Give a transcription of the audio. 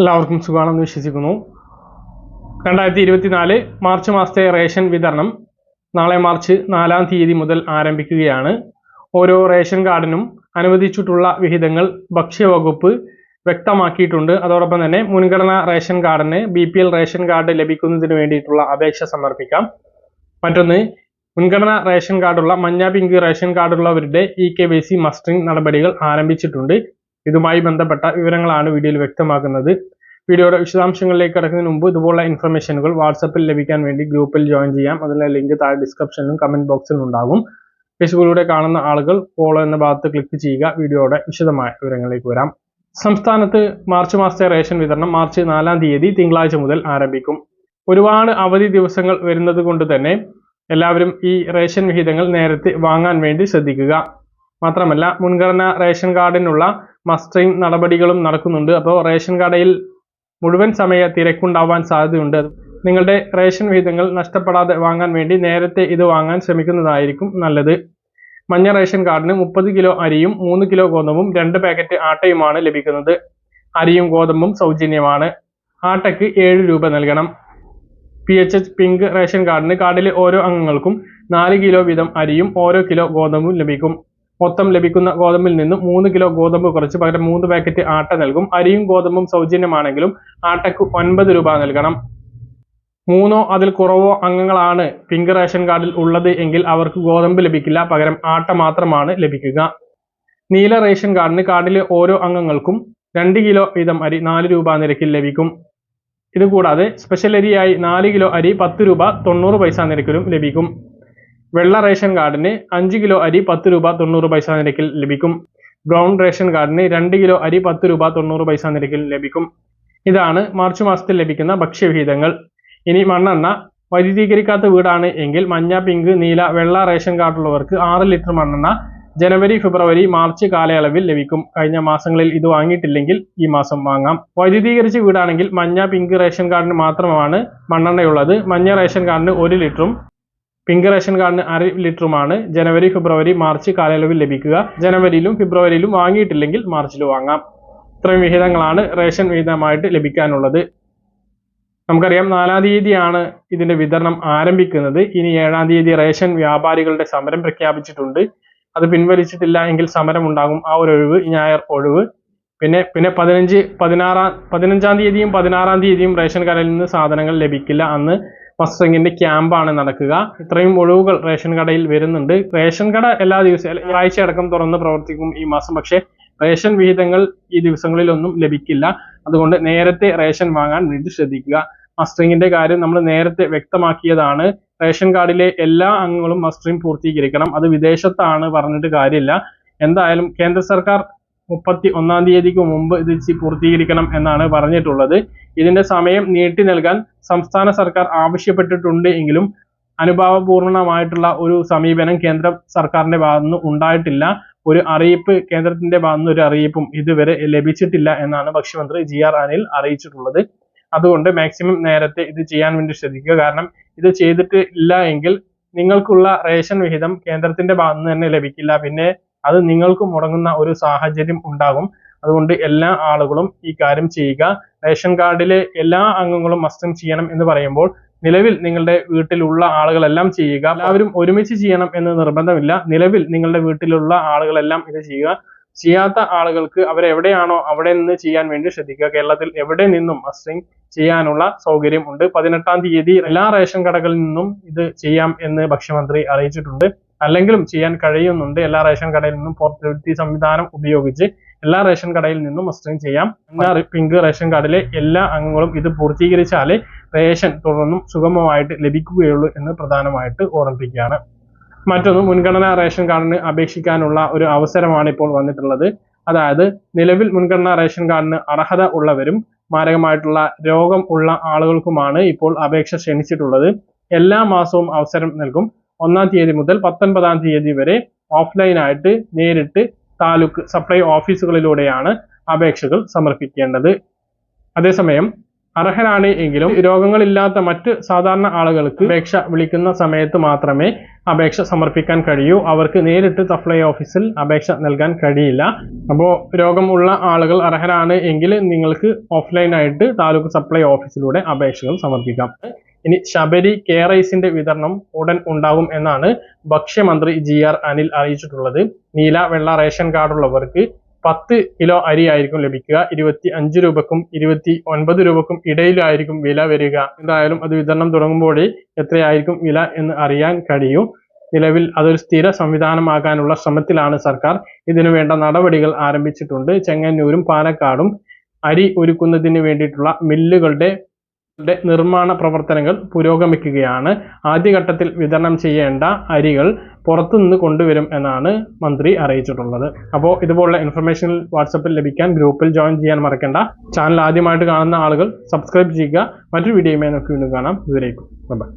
എല്ലാവർക്കും സുഖമാണെന്ന് വിശ്വസിക്കുന്നു. രണ്ടായിരത്തി ഇരുപത്തിനാല് മാർച്ച് മാസത്തെ റേഷൻ വിതരണം നാളെ മാർച്ച് നാലാം തീയതി മുതൽ ആരംഭിക്കുകയാണ്. ഓരോ റേഷൻ കാർഡിനും അനുവദിച്ചിട്ടുള്ള വിഹിതങ്ങൾ ഭക്ഷ്യവകുപ്പ് വ്യക്തമാക്കിയിട്ടുണ്ട്. അതോടൊപ്പം തന്നെ മുൻഗണനാ റേഷൻ കാർഡിന് B P L ration card ലഭിക്കുന്നതിന് വേണ്ടിയിട്ടുള്ള അപേക്ഷ സമർപ്പിക്കാം. മറ്റൊന്ന് മുൻഗണനാ റേഷൻ കാർഡുള്ള മഞ്ഞ pink ration കാർഡുള്ളവരുടെ E K Y C mustering നടപടികൾ ആരംഭിച്ചിട്ടുണ്ട്. ഇതുമായി ബന്ധപ്പെട്ട വിവരങ്ങളാണ് വീഡിയോയിൽ വ്യക്തമാക്കുന്നത്. വീഡിയോയുടെ വിശദാംശങ്ങളിലേക്ക് കടക്കുന്നതിന് മുമ്പ് ഇതുപോലുള്ള ഇൻഫർമേഷനുകൾ വാട്സപ്പിൽ ലഭിക്കാൻ വേണ്ടി ഗ്രൂപ്പിൽ ജോയിൻ ചെയ്യാം. അതിലെ ലിങ്ക് താഴെ ഡിസ്ക്രിപ്ഷനിലും കമന്റ് ബോക്സിലും ഉണ്ടാകും. ഫേസ്ബുക്കിലൂടെ കാണുന്ന ആളുകൾ ഫോളോ എന്ന ഭാഗത്ത് ക്ലിക്ക് ചെയ്യുക. വീഡിയോയുടെ വിശദമായ വിവരങ്ങളിലേക്ക് വരാം. സംസ്ഥാനത്ത് മാർച്ച് മാസത്തെ റേഷൻ വിതരണം മാർച്ച് നാലാം തീയതി തിങ്കളാഴ്ച മുതൽ ആരംഭിക്കും. ഒരുപാട് അവധി ദിവസങ്ങൾ വരുന്നത് കൊണ്ട് തന്നെ എല്ലാവരും ഈ റേഷൻ വിഹിതങ്ങൾ നേരത്തെ വാങ്ങാൻ വേണ്ടി ശ്രദ്ധിക്കുക. മാത്രമല്ല മുൻഗണന റേഷൻ കാർഡിനുള്ള മസ്റ്ററിംഗ് നടപടികളും നടക്കുന്നുണ്ട്. അപ്പോൾ റേഷൻ കടയിൽ മുഴുവൻ സമയ തിരക്കുണ്ടാവാൻ സാധ്യതയുണ്ട്. നിങ്ങളുടെ റേഷൻ വിഹിതങ്ങൾ നഷ്ടപ്പെടാതെ വാങ്ങാൻ വേണ്ടി നേരത്തെ ഇത് വാങ്ങാൻ ശ്രമിക്കുന്നതായിരിക്കും നല്ലത്. മഞ്ഞ റേഷൻ കാർഡിന് മുപ്പത് കിലോ അരിയും മൂന്ന് കിലോ ഗോതമ്പും രണ്ട് പാക്കറ്റ് ആട്ടയുമാണ് ലഭിക്കുന്നത്. അരിയും ഗോതമ്പും സൗജന്യമാണ്. ആട്ടയ്ക്ക് ഏഴ് രൂപ നൽകണം. P H H pink ration കാർഡിന് കാർഡിലെ ഓരോ അംഗങ്ങൾക്കും നാല് കിലോ വീതം അരിയും ഓരോ കിലോ ഗോതമ്പും ലഭിക്കും. മൊത്തം ലഭിക്കുന്ന ഗോതമ്പിൽ നിന്നും മൂന്ന് കിലോ ഗോതമ്പ് കുറച്ച് പകരം മൂന്ന് പാക്കറ്റ് ആട്ട നൽകും. അരിയും ഗോതമ്പും സൗജന്യമാണെങ്കിലും ആട്ടക്ക് ഒൻപത് രൂപ നൽകണം. മൂന്നോ അതിൽ കുറവോ അംഗങ്ങളാണ് പിങ്ക് റേഷൻ കാർഡിൽ ഉള്ളത് എങ്കിൽ അവർക്ക് ഗോതമ്പ് ലഭിക്കില്ല. പകരം ആട്ട മാത്രമാണ് ലഭിക്കുക. നീല റേഷൻ കാർഡിന് കാർഡിലെ ഓരോ അംഗങ്ങൾക്കും രണ്ട് കിലോ വീതം അരി നാല് രൂപ നിരക്കിൽ ലഭിക്കും. ഇതുകൂടാതെ സ്പെഷ്യൽ അരിയായി നാല് കിലോ അരി പത്ത് രൂപ തൊണ്ണൂറ് പൈസ നിരക്കിലും ലഭിക്കും. വെള്ള റേഷൻ കാർഡിന് അഞ്ച് കിലോ അരി പത്ത് രൂപ തൊണ്ണൂറ് പൈസ നിരക്കിൽ ലഭിക്കും. ബ്രൗൺ റേഷൻ കാർഡിന് രണ്ട് കിലോ അരി പത്ത് രൂപ തൊണ്ണൂറ് പൈസ നിരക്കിൽ ലഭിക്കും. ഇതാണ് മാർച്ച് മാസത്തിൽ ലഭിക്കുന്ന ഭക്ഷ്യവിഹിതങ്ങൾ. ഇനി മണ്ണെണ്ണ. വൈദ്യുതീകരിക്കാത്ത വീടാണ് എങ്കിൽ മഞ്ഞ പിങ്ക് നീല വെള്ള റേഷൻ കാർഡുള്ളവർക്ക് ആറ് ലിറ്റർ മണ്ണെണ്ണ ജനുവരി ഫെബ്രുവരി മാർച്ച് കാലയളവിൽ ലഭിക്കും. കഴിഞ്ഞ മാസങ്ങളിൽ ഇത് വാങ്ങിയിട്ടില്ലെങ്കിൽ ഈ മാസം വാങ്ങാം. വൈദ്യുതീകരിച്ച വീടാണെങ്കിൽ മഞ്ഞ പിങ്ക് റേഷൻ കാർഡിന് മാത്രമാണ് മണ്ണെണ്ണയുള്ളത്. മഞ്ഞ റേഷൻ കാർഡിന് ഒരു ലിറ്ററും പിങ്ക് റേഷൻ കാർഡിന് അര ലിറ്ററുമാണ്. ജനുവരി ഫെബ്രുവരി മാർച്ച് കാലയളവിൽ ലഭിക്കുക. ജനുവരിയിലും ഫെബ്രുവരിയിലും വാങ്ങിയിട്ടില്ലെങ്കിൽ മാർച്ചിൽ വാങ്ങാം. ഇത്രയും വിഹിതങ്ങളാണ് റേഷൻ വിഹിതമായിട്ട് ലഭിക്കാനുള്ളത്. നമുക്കറിയാം നാലാം തീയതിയാണ് ഇതിന്റെ വിതരണം ആരംഭിക്കുന്നത്. ഇനി ഏഴാം തീയതി റേഷൻ വ്യാപാരികളുടെ സമരം പ്രഖ്യാപിച്ചിട്ടുണ്ട്. അത് പിൻവലിച്ചിട്ടില്ല എങ്കിൽ സമരം ഉണ്ടാകും. ആ ഒരു ഒഴിവ് ഞായർ ഒഴിവ്. പിന്നെ പിന്നെ പതിനഞ്ച് പതിനാറാം പതിനഞ്ചാം തീയതിയും പതിനാറാം തീയതിയും റേഷൻ കടയിൽ നിന്ന് സാധനങ്ങൾ ലഭിക്കില്ല. അന്ന് മസ്റ്ററിങ്ങിന്റെ ക്യാമ്പാണ് നടക്കുക. ഇത്രയും ഒഴിവുകൾ റേഷൻ കടയിൽ വരുന്നുണ്ട്. റേഷൻ കട എല്ലാ ദിവസവും ഞായറാഴ്ച അടക്കം തുറന്ന് പ്രവർത്തിക്കും ഈ മാസം. പക്ഷേ റേഷൻ വിഹിതങ്ങൾ ഈ ദിവസങ്ങളിലൊന്നും ലഭിക്കില്ല. അതുകൊണ്ട് നേരത്തെ റേഷൻ വാങ്ങാൻ വേണ്ടി ശ്രദ്ധിക്കുക. മസ്റ്ററിങ്ങിന്റെ കാര്യം നമ്മൾ നേരത്തെ വ്യക്തമാക്കിയതാണ്. റേഷൻ കാർഡിലെ എല്ലാ അംഗങ്ങളും മസ്റ്ററിംഗ് പൂർത്തീകരിക്കണം. അത് വിദേശത്താണ് പറഞ്ഞിട്ട് കാര്യമില്ല. എന്തായാലും കേന്ദ്ര സർക്കാർ മുപ്പത്തി ഒന്നാം തീയതിക്ക് മുമ്പ് ഇത് പൂർത്തീകരിക്കണം എന്നാണ് പറഞ്ഞിട്ടുള്ളത്. ഇതിന്റെ സമയം നീട്ടി നൽകാൻ സംസ്ഥാന സർക്കാർ ആവശ്യപ്പെട്ടിട്ടുണ്ട് എങ്കിലും അനുഭാവപൂർണമായിട്ടുള്ള ഒരു സമീപനം കേന്ദ്ര സർക്കാരിന്റെ ഭാഗത്തുനിന്ന് ഉണ്ടായിട്ടില്ല. ഒരു അറിയിപ്പ് കേന്ദ്രത്തിന്റെ ഭാഗത്തുനിന്ന് ഒരു അറിയിപ്പും ഇതുവരെ ലഭിച്ചിട്ടില്ല എന്നാണ് ഭക്ഷ്യമന്ത്രി ജി ആർ അനിൽ അറിയിച്ചിട്ടുള്ളത്. അതുകൊണ്ട് മാക്സിമം നേരത്തെ ഇത് ചെയ്യാൻ വേണ്ടി ശ്രദ്ധിക്കുക. കാരണം ഇത് ചെയ്തിട്ട് ഇല്ല എങ്കിൽ നിങ്ങൾക്കുള്ള റേഷൻ വിഹിതം കേന്ദ്രത്തിന്റെ ഭാഗത്തുനിന്ന് തന്നെ ലഭിക്കില്ല. പിന്നെ അത് നിങ്ങൾക്ക് മുടങ്ങുന്ന ഒരു സാഹചര്യം ഉണ്ടാകും. അതുകൊണ്ട് എല്ലാ ആളുകളും ഈ കാര്യം ചെയ്യുക. റേഷൻ കാർഡിലെ എല്ലാ അംഗങ്ങളും മസ്റ്റും ചെയ്യണം എന്ന് പറയുമ്പോൾ നിലവിൽ നിങ്ങളുടെ വീട്ടിലുള്ള ആളുകളെല്ലാം ചെയ്യുക. എല്ലാവരും ഒരുമിച്ച് ചെയ്യണം എന്ന് നിർബന്ധമില്ല. നിലവിൽ നിങ്ങളുടെ വീട്ടിലുള്ള ആളുകളെല്ലാം ഇത് ചെയ്യുക. ചെയ്യാത്ത ആളുകൾക്ക് അവരെവിടെയാണോ അവിടെ നിന്ന് ചെയ്യാൻ വേണ്ടി ശ്രദ്ധിക്കുക. കേരളത്തിൽ എവിടെ നിന്നും മസ്റ്റിംഗ് ചെയ്യാനുള്ള സൗകര്യം ഉണ്ട്. പതിനെട്ടാം തീയതി എല്ലാ റേഷൻ കടകളിൽ നിന്നും ഇത് ചെയ്യാം എന്ന് ഭക്ഷ്യമന്ത്രി അറിയിച്ചിട്ടുണ്ട്. അല്ലെങ്കിലും ചെയ്യാൻ കഴിയുന്നുണ്ട്. എല്ലാ റേഷൻ കടയിൽ നിന്നും പോർട്ടബിലിറ്റി സംവിധാനം ഉപയോഗിച്ച് എല്ലാ റേഷൻ കടയിൽ നിന്നും മസ്റ്ററിംഗ് ചെയ്യാം. എല്ലാ പിങ്ക് റേഷൻ കാർഡിലെ എല്ലാ അംഗങ്ങളും ഇത് പൂർത്തീകരിച്ചാലേ റേഷൻ തുടർന്നും സുഗമമായിട്ട് ലഭിക്കുകയുള്ളൂ എന്ന് പ്രധാനമായിട്ട് ഓർമ്മിപ്പിക്കുകയാണ്. മറ്റൊന്ന് മുൻഗണനാ റേഷൻ കാർഡിന് അപേക്ഷിക്കാനുള്ള ഒരു അവസരമാണ് ഇപ്പോൾ വന്നിട്ടുള്ളത്. അതായത് നിലവിൽ മുൻഗണനാ റേഷൻ കാർഡിന് അർഹത ഉള്ളവരും മാരകമായിട്ടുള്ള രോഗം ഉള്ള ആളുകൾക്കുമാണ് ഇപ്പോൾ അപേക്ഷ ക്ഷണിച്ചിട്ടുള്ളത്. എല്ലാ മാസവും അവസരം നൽകും. ഒന്നാം തീയതി മുതൽ പത്തൊൻപതാം തീയതി വരെ ഓഫ്ലൈൻ ആയിട്ട് നേരിട്ട് താലൂക്ക് സപ്ലൈ ഓഫീസുകളിലൂടെയാണ് അപേക്ഷകൾ സമർപ്പിക്കേണ്ടത്. അതേസമയം അർഹരാണ് എങ്കിലും രോഗങ്ങളില്ലാത്ത മറ്റ് സാധാരണ ആളുകൾക്ക് അപേക്ഷ വിളിക്കുന്ന സമയത്ത് മാത്രമേ അപേക്ഷ സമർപ്പിക്കാൻ കഴിയൂ. അവർക്ക് നേരിട്ട് സപ്ലൈ ഓഫീസിൽ അപേക്ഷ നൽകാൻ കഴിയില്ല. അപ്പോൾ രോഗമുള്ള ആളുകൾ അർഹരാണ് എങ്കിൽ നിങ്ങൾക്ക് ഓഫ്ലൈനായിട്ട് താലൂക്ക് സപ്ലൈ ഓഫീസിലൂടെ അപേക്ഷകൾ സമർപ്പിക്കാം. ഇനി ശബരി കെ റൈസിന്റെ വിതരണം ഉടൻ ഉണ്ടാവും എന്നാണ് ഭക്ഷ്യമന്ത്രി ജി ആർ അനിൽ അറിയിച്ചിട്ടുള്ളത്. നീല വെള്ള റേഷൻ കാർഡുള്ളവർക്ക് പത്ത് കിലോ അരി ആയിരിക്കും ലഭിക്കുക. ഇരുപത്തി അഞ്ച് രൂപക്കും ഇരുപത്തി ഒൻപത് രൂപക്കും ഇടയിലായിരിക്കും വില വരിക. എന്തായാലും അത് വിതരണം തുടങ്ങുമ്പോഴേ എത്രയായിരിക്കും വില എന്ന് അറിയാൻ കഴിയും. നിലവിൽ അതൊരു സ്ഥിര സംവിധാനമാകാനുള്ള ശ്രമത്തിലാണ് സർക്കാർ. ഇതിനു വേണ്ട നടപടികൾ ആരംഭിച്ചിട്ടുണ്ട്. ചെങ്ങന്നൂരും പാലക്കാടും അരി ഒരുക്കുന്നതിന് വേണ്ടിയിട്ടുള്ള മില്ലുകളുടെ ടെ നിർമ്മാണ പ്രവർത്തനങ്ങൾ പുരോഗമിക്കുകയാണ്. ആദ്യഘട്ടത്തിൽ വിതരണം ചെയ്യേണ്ട അരികൾ പുറത്തുനിന്ന് കൊണ്ടുവരും എന്നാണ് മന്ത്രി അറിയിച്ചിട്ടുള്ളത്. അപ്പോൾ ഇതുപോലുള്ള ഇൻഫർമേഷൻ വാട്സപ്പിൽ ലഭിക്കാൻ ഗ്രൂപ്പിൽ ജോയിൻ ചെയ്യാൻ മറക്കണ്ട. ചാനൽ ആദ്യമായിട്ട് കാണുന്ന ആളുകൾ സബ്സ്ക്രൈബ് ചെയ്യുക. മറ്റൊരു വീഡിയോയുമായി നമുക്ക് വീണ്ടും കാണാം. ഇതുവരേക്കും. ബൈ